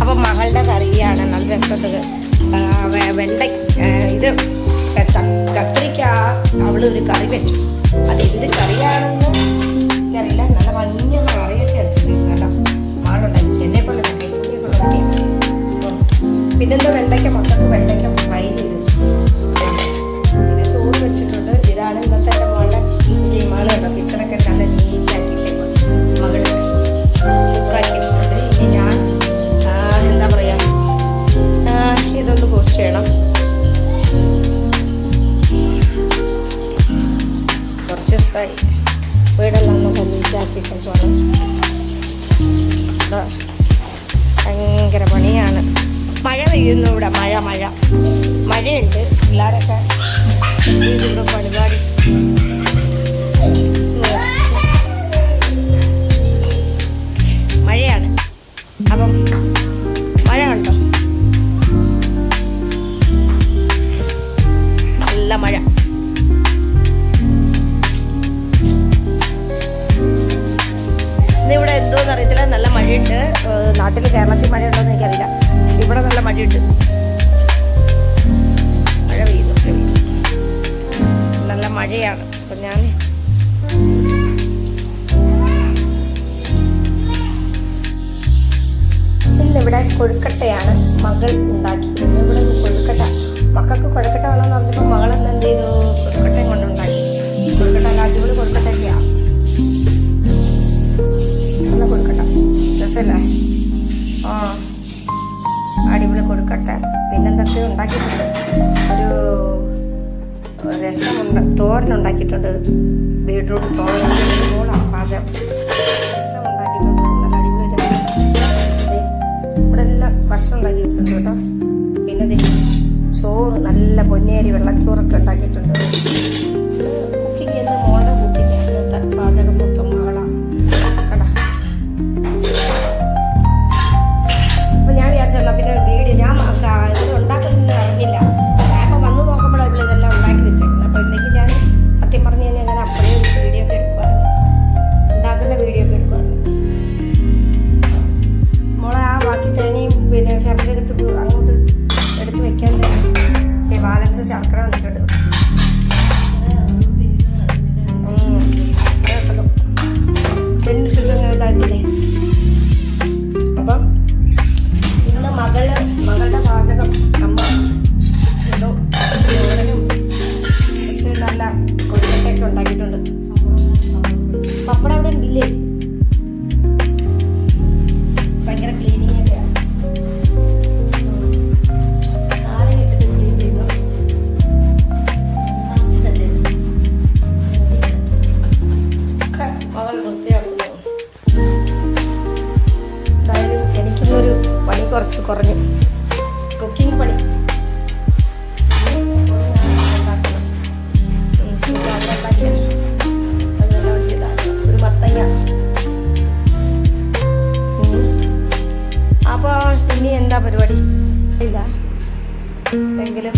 അപ്പം മകളുടെ കറിയാണ്. നല്ല രസത്തത് വെണ്ട ഇത് കത്തിരിക്ക അവൾ ഒരു കറി വെച്ചു. അത് എന്ത് കറിയാണെന്ന് എനിക്കറിയില്ല. നല്ല മഞ്ഞ കറിയൊക്കെ വെച്ചിട്ടുണ്ട് കേട്ടോ. മകളുണ്ടാക്കി എന്നെ പോലെ പിന്നെന്താ വെണ്ടയ്ക്ക? മക്കൾക്ക് വെണ്ടയ്ക്ക ഫ്രൈ ചെയ്ത് ദിവസമായി വീടെല്ലാം ഒന്ന് ഇതാ, ഭയങ്കര പണിയാണ്. മഴ പെയ്യുന്നു ഇവിടെ. മഴ മഴ. മഴയുണ്ട്. പിള്ളേരൊക്കെ ഇവിടെ പരിപാടി. മഴയാണ്. അപ്പം മഴ കണ്ടോ? നല്ല മഴ. നാട്ടിൽ കേരളത്തിൽ മഴയുണ്ടോന്ന് എനിക്കറിയില്ല. ഇവിടെ നല്ല മഴയുണ്ട്. മഴ പെയ്യുന്നു. നല്ല മഴയാണ്. അപ്പം ഞാൻ ഇന്നിവിടെ കൊഴുക്കട്ടയാണ് മകൾ ഉണ്ടാക്കിയത് ഇവിടെ കൊഴുക്കട്ട മക്കൾക്ക് കൊഴുക്കട്ട വേണമെന്ന് പറഞ്ഞപ്പോൾ മകളെന്ന് എന്ത് ചെയ്തു കൊഴുക്കട്ടയും കൊണ്ടുണ്ടാക്കി അടിപൊളി കൊടുക്കട്ടെ. പിന്നെന്തൊക്കെ ഉണ്ടാക്കിയിട്ടുണ്ട്? ഒരു രസമുണ്ട്. തോരൻ ഉണ്ടാക്കിയിട്ടുണ്ട്. ബീട്രൂട്ട് തോരൻ. പാചകം. രസം ഉണ്ടാക്കിയിട്ടുണ്ട് നല്ല അടിപൊളി രസം ഇവിടെ എല്ലാം ഭക്ഷണം ഉണ്ടാക്കിയിട്ടുണ്ട് കേട്ടോ. പിന്നെ ചോറ് നല്ല പൊന്നേരി വെള്ളച്ചോറൊക്കെ ഉണ്ടാക്കിയിട്ടുണ്ട്. Được. കുറഞ്ഞു കുക്കിംഗ് പണി. ഒരു ഇനി എന്താ പരിപാടി? ഇല്ല. എങ്കിലും.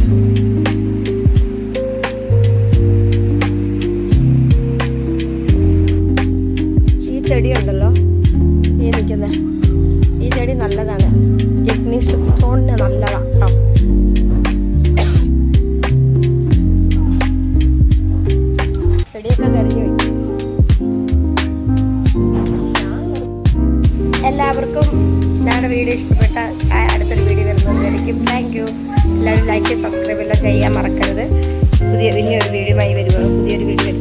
ഈ ചെടിയുണ്ടല്ലോ. ഈ നിൽക്കുന്ന. ചെടി നല്ലതാണ്. കിഡ്നി സ്റ്റോണിന് നല്ലതാണ് കേട്ടോ ചെടിയൊക്കെ കരിഞ്ഞു എല്ലാവർക്കും ഞങ്ങളുടെ വീഡിയോ ഇഷ്ടപ്പെട്ട അടുത്തൊരു വീഡിയോ വരുന്നതായിരിക്കും. താങ്ക് യു എല്ലാവരും ലൈക്ക് സബ്സ്ക്രൈബ് എല്ലാം ചെയ്യാൻ മറക്കരുത്. പുതിയ ഇനിയൊരു വീഡിയോ ആയി വരുമ്പോൾ പുതിയൊരു വീഡിയോ